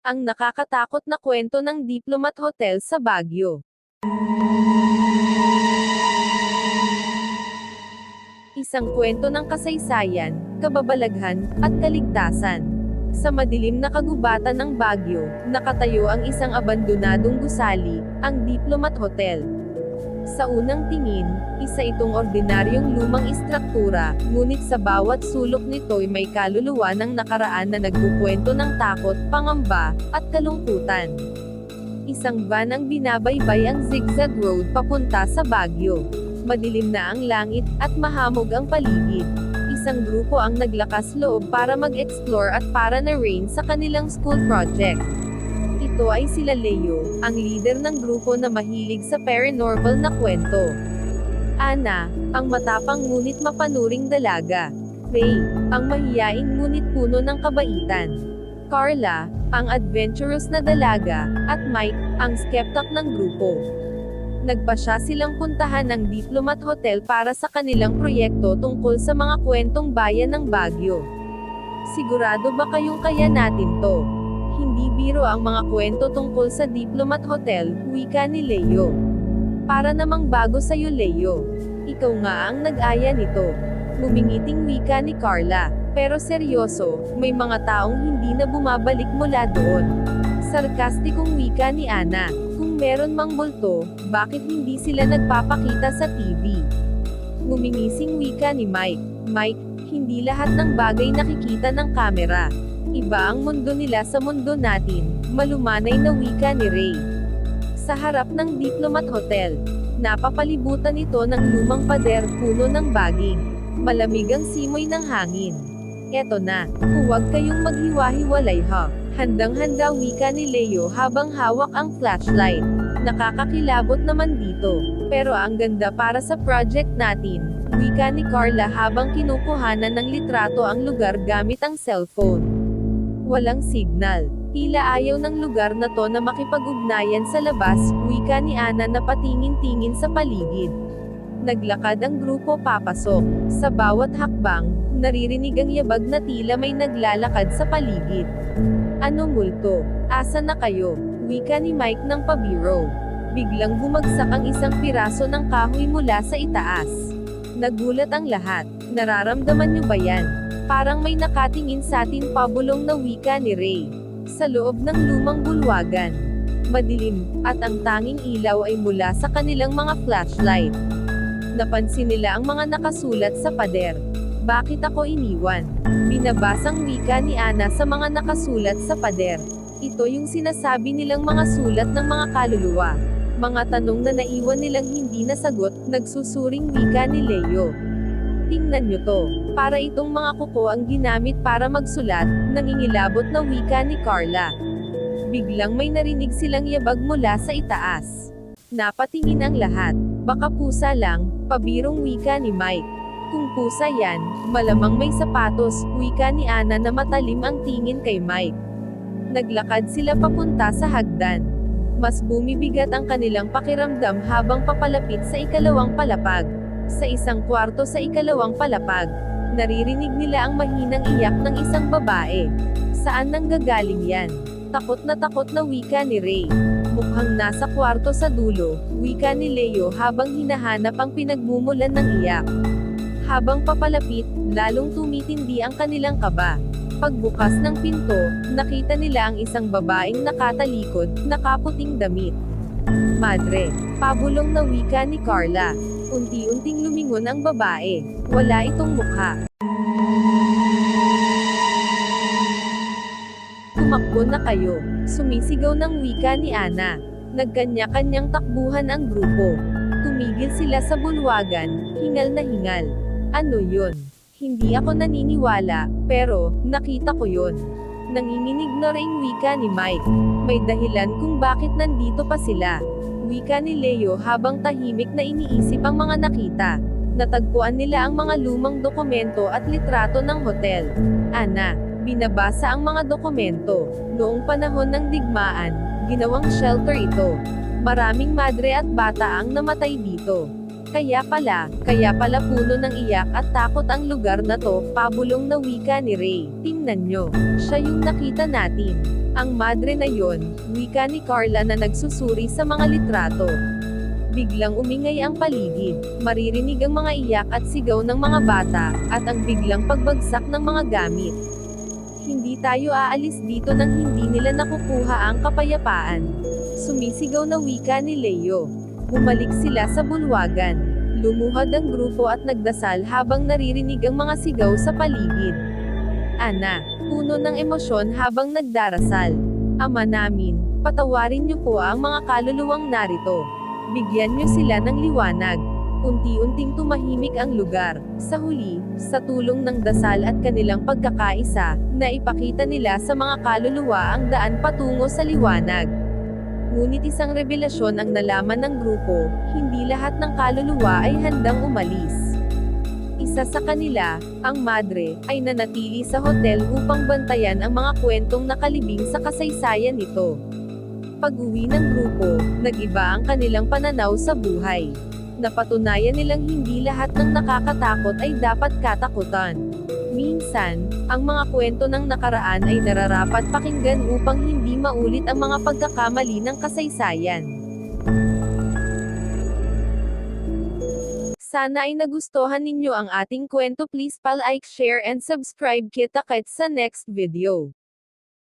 Ang nakakatakot na kwento ng Diplomat Hotel sa Baguio. Isang kwento ng kasaysayan, kababalaghan, at kaligtasan. Sa madilim na kagubatan ng Baguio, nakatayo ang isang abandonadong gusali, ang Diplomat Hotel. Sa unang tingin, isa itong ordinaryong lumang istruktura, ngunit sa bawat sulok nito'y may kaluluwa ng nakaraan na nagkukwento ng takot, pangamba, at kalungkutan. Isang van ang binabaybay ang zigzag road papunta sa Baguio. Madilim na ang langit, at mahamog ang paligid. Isang grupo ang naglakas loob para mag-explore at para na rain sa kanilang school project. Ito ay sila Leo, ang leader ng grupo na mahilig sa paranormal na kwento. Ana, ang matapang ngunit mapanuring dalaga. Ray, ang mahiyain ngunit puno ng kabaitan. Carla, ang adventurous na dalaga, at Mike, ang skeptak ng grupo. Nagpasya silang puntahan ng Diplomat Hotel para sa kanilang proyekto tungkol sa mga kwentong bayan ng Baguio. Sigurado ba kayong kaya natin to? Hindi biro ang mga kwento tungkol sa Diplomat Hotel, wika ni Leo. Para namang bago sa'yo Leo. Ikaw nga ang nag-aya nito. Mumingiting wika ni Carla. Pero seryoso, may mga taong hindi na bumabalik mula doon. Sarkastikong wika ni Ana. Kung meron mang multo, bakit hindi sila nagpapakita sa TV? Ngumingising wika ni Mike. Mike, hindi lahat ng bagay nakikita ng kamera. Iba ang mundo nila sa mundo natin, malumanay na wika ni Ray. Sa harap ng Diplomat Hotel, napapalibutan ito ng lumang pader puno ng baging. Malamig ang simoy ng hangin. Eto na, huwag kayong maghiwa-hiwalay ha. Handang-handa wika ni Leo habang hawak ang flashlight. Nakakakilabot naman dito. Pero ang ganda para sa project natin, wika ni Carla habang kinukuhanan ng litrato ang lugar gamit ang cellphone. Walang signal. Tila ayaw ng lugar na to na makipag-ugnayan sa labas, wika ni Ana na patingin-tingin sa paligid. Naglakad ang grupo papasok. Sa bawat hakbang, naririnig ang yabag na tila may naglalakad sa paligid. Ano multo? Asa na kayo? Wika ni Mike ng pabiro. Biglang bumagsak ang isang piraso ng kahoy mula sa itaas. Nagulat ang lahat. Nararamdaman niyo ba yan? Parang may nakatingin sa atin pabulong na wika ni Ray. Sa loob ng lumang bulwagan. Madilim, at ang tanging ilaw ay mula sa kanilang mga flashlight. Napansin nila ang mga nakasulat sa pader. Bakit ako iniwan? Binabasang wika ni Ana sa mga nakasulat sa pader. Ito yung sinasabi nilang mga sulat ng mga kaluluwa. Mga tanong na naiwan nilang hindi nasagot, nagsusuring wika ni Leo. Tingnan nyo to. Para itong mga kuko ang ginamit para magsulat, nangingilabot na wika ni Carla. Biglang may narinig silang yabag mula sa itaas. Napatingin ang lahat. Baka pusa lang, pabirong wika ni Mike. Kung pusa yan, malamang may sapatos, wika ni Ana na matalim ang tingin kay Mike. Naglakad sila papunta sa hagdan. Mas bumibigat ang kanilang pakiramdam habang papalapit sa ikalawang palapag. Sa isang kwarto sa ikalawang palapag, naririnig nila ang mahinang iyak ng isang babae. Saan nanggagaling yan? Takot na takot na wika ni Ray. Mukhang nasa kwarto sa dulo, wika ni Leo habang hinahanap ang pinagmumulan ng iyak. Habang papalapit, lalong tumitindi ang kanilang kaba. Pagbukas ng pinto, nakita nila ang isang babaeng nakatalikod, nakaputing damit. Madre, pabulong na wika ni Carla. Unti-unting lumingon ang babae. Wala itong mukha. Tumakbo na kayo. Sumisigaw ng wika ni Ana. Nagkanya-kanyang takbuhan ang grupo. Tumigil sila sa bulwagan, hingal na hingal. Ano yun? Hindi ako naniniwala, pero, nakita ko yun. Nanginginig na ring wika ni Mike. May dahilan kung bakit nandito pa sila. Wika ni Leo habang tahimik na iniisip ang mga nakita. Natagpuan nila ang mga lumang dokumento at litrato ng hotel. Ana, binabasa ang mga dokumento. Noong panahon ng digmaan, ginawang shelter ito. Maraming madre at bata ang namatay dito. Kaya pala, kaya pala puno ng iyak at takot ang lugar na to, pabulong na wika ni Ray. Tingnan nyo, siya yung nakita natin. Ang madre na yon, wika ni Carla na nagsusuri sa mga litrato. Biglang umingay ang paligid, maririnig ang mga iyak at sigaw ng mga bata, at ang biglang pagbagsak ng mga gamit. Hindi tayo aalis dito nang hindi nila nakukuha ang kapayapaan. Sumisigaw na wika ni Leo. Bumalik sila sa bulwagan. Lumuhad ang grupo at nagdasal habang naririnig ang mga sigaw sa paligid. Ana, puno ng emosyon habang nagdarasal. Ama namin, patawarin niyo po ang mga kaluluwang narito. Bigyan niyo sila ng liwanag. Unti-unting tumahimik ang lugar. Sa huli, sa tulong ng dasal at kanilang pagkakaisa, naipakita nila sa mga kaluluwa ang daan patungo sa liwanag. Ngunit isang revelasyon ang nalaman ng grupo, hindi lahat ng kaluluwa ay handang umalis. Isa sa kanila, ang madre, ay nanatili sa hotel upang bantayan ang mga kwentong nakalibing sa kasaysayan nito. Pag-uwi ng grupo, nag-iba ang kanilang pananaw sa buhay. Napatunayan nilang hindi lahat ng nakakatakot ay dapat katakutan. Minsan, ang mga kwento ng nakaraan ay nararapat pakinggan upang hindi maulit ang mga pagkakamali ng kasaysayan. Sana ay nagustuhan ninyo ang ating kwento please pa-like, share and subscribe kita kit sa next video.